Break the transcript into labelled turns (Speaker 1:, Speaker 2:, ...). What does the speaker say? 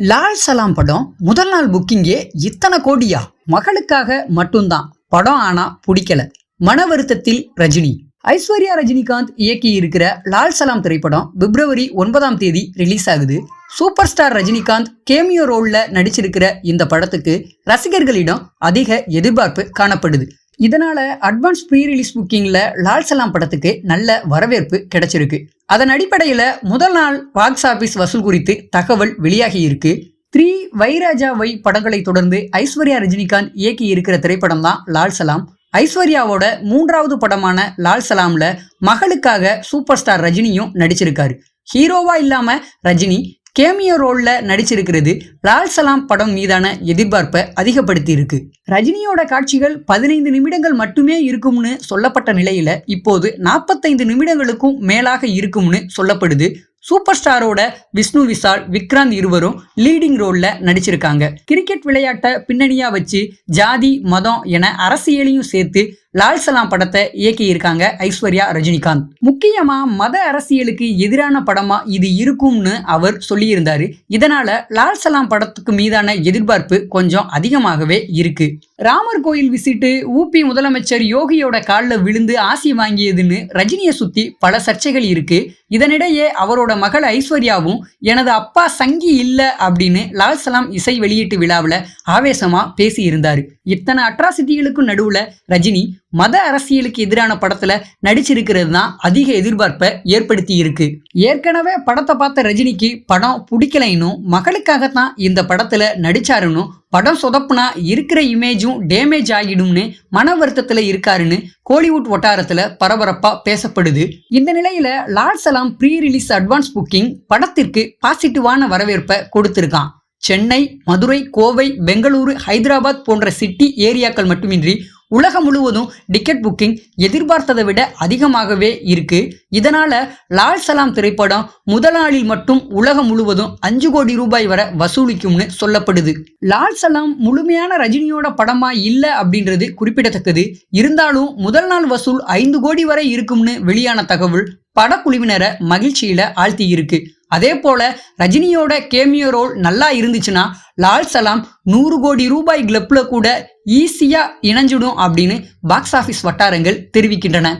Speaker 1: லால் சலாம் படம் முதல் நாள் புக்கிங்கே இத்தனை கோடியா? மகளுக்காக மட்டும்தான். படம் ஆனா பிடிக்கல. மன வருத்தத்தில் ரஜினி. ஐஸ்வர்யா ரஜினிகாந்த் இயக்கி இருக்கிற லால் சலாம் திரைப்படம் பிப்ரவரி ஒன்பதாம் தேதி ரிலீஸ் ஆகுது. சூப்பர் ஸ்டார் ரஜினிகாந்த் கேமியோ ரோல்ல நடிச்சிருக்கிற இந்த படத்துக்கு ரசிகர்களிடம் அதிக எதிர்பார்ப்பு காணப்படுது. இதனால அட்வான்ஸ் ப்ரீ ரிலீஸ் புக்கிங்ல லால் சலாம் படத்துக்கு நல்ல வரவேற்பு கிடைச்சிருக்கு. அதன் அடிப்படையில் முதல் நாள் பாக்ஸ் ஆஃபீஸ் வசூல் குறித்து தகவல் வெளியாகி இருக்கு. த்ரீ வைராஜா வை படங்களை தொடர்ந்து ஐஸ்வர்யா ரஜினிகாந்த் இயக்கி இருக்கிற திரைப்படம் தான் லால் சலாம். ஐஸ்வர்யாவோட மூன்றாவது படமான லால் சலாம்ல மகளுக்காக சூப்பர் ஸ்டார் ரஜினியும் நடிச்சிருக்காரு. ஹீரோவா இல்லாம ரஜினி கேமியோ ரோலில் நடிச்சிருக்கிறது லால் சலாம் படம் மீதான எதிர்பார்ப்பை அதிகப்படுத்தி இருக்கு ரஜினியோட காட்சிகள் பதினைந்து நிமிடங்கள் மட்டுமே இருக்கும்னு சொல்லப்பட்ட நிலையில இப்போது நாற்பத்தைந்து நிமிடங்களுக்கும் மேலாக இருக்கும்னு சொல்லப்படுது. சூப்பர் ஸ்டாரோட விஷ்ணு விசால் விக்ராந்த் இருவரும் லீடிங் ரோலில் நடிச்சிருக்காங்க. கிரிக்கெட் விளையாட்டை பின்னணியாக வச்சு ஜாதி மதம் என அரசியலையும் சேர்த்து லால் சலாம் படத்தை இயக்கியிருக்காங்க ஐஸ்வர்யா ரஜினிகாந்த். முக்கியமா மத அரசியலுக்கு எதிரான படமா இது இருக்கும்னு அவர் சொல்லியிருந்தாரு. இதனால லால் சலாம் படத்துக்கு மீதான எதிர்பார்ப்பு கொஞ்சம் அதிகமாகவே இருக்கு. ராமர் கோயில் விசிட்டு ஊபி முதலமைச்சர் யோகியோட காலில் விழுந்து ஆசி வாங்கியதுன்னு ரஜினியை சுத்தி பல சர்ச்சைகள் இருக்கு. இதனிடையே அவரோட மகள் ஐஸ்வர்யாவும் எனது அப்பா சங்கி இல்ல அப்படின்னு லால் சலாம் இசை வெளியீட்டு விழாவில் ஆவேசமா பேசியிருந்தாரு. இத்தனை அட்ராசிட்டிகளுக்கும் நடுவுல ரஜினி மத அரசியலுக்கு எதிரான படத்துல நடிச்சிருக்கிறது தான் அதிக எதிர்பார்ப்பை ஏற்படுத்தி இருக்கு. ஏற்கனவே படத்தை பார்த்த ரஜினிக்கு படம் பிடிக்கலைன்னும் மகளுக்காகத்தான் இந்த படத்துல நடிச்சாருன்னு படம் சொதப்புனா இருக்கிற இமேஜும் டேமேஜ் ஆகிடும்னு மன வருத்தத்துல இருக்காருன்னு கோலிவுட் வட்டாரத்துல பரபரப்பா பேசப்படுது. இந்த நிலையில Lal Salaam pre release advance booking படத்திற்கு பாசிட்டிவான வரவேற்பை கொடுத்திருக்கான். சென்னை மதுரை கோவை பெங்களூரு ஹைதராபாத் போன்ற சிட்டி ஏரியாக்கள் மட்டுமின்றி உலகம் முழுவதும் டிக்கெட் புக்கிங் எதிர்பார்த்ததை விட அதிகமாகவே இருக்கு. இதனால லால் சலாம் திரைப்படம் முதல் நாளில் மட்டும் உலகம் முழுவதும் அஞ்சு கோடி ரூபாய் வரை வசூலிக்கும்னு சொல்லப்படுது. லால் சலாம் முழுமையான ரஜினியோட படமா இல்ல அப்படின்றது குறிப்பிடத்தக்கது. இருந்தாலும் முதல் நாள் வசூல் ஐந்து கோடி வரை இருக்கும்னு வெளியான தகவல் படக்குழுவினரை மகிழ்ச்சியில ஆழ்த்தி இருக்கு அதே போல ரஜினியோட கேமியோ ரோல் நல்லா இருந்துச்சுன்னா லால் சலாம் நூறு கோடி ரூபாய் கிளப்ல கூட ஈஸியா இணைஞ்சிடும் அப்படின்னு பாக்ஸ் ஆஃபீஸ் வட்டாரங்கள் தெரிவிக்கின்றன.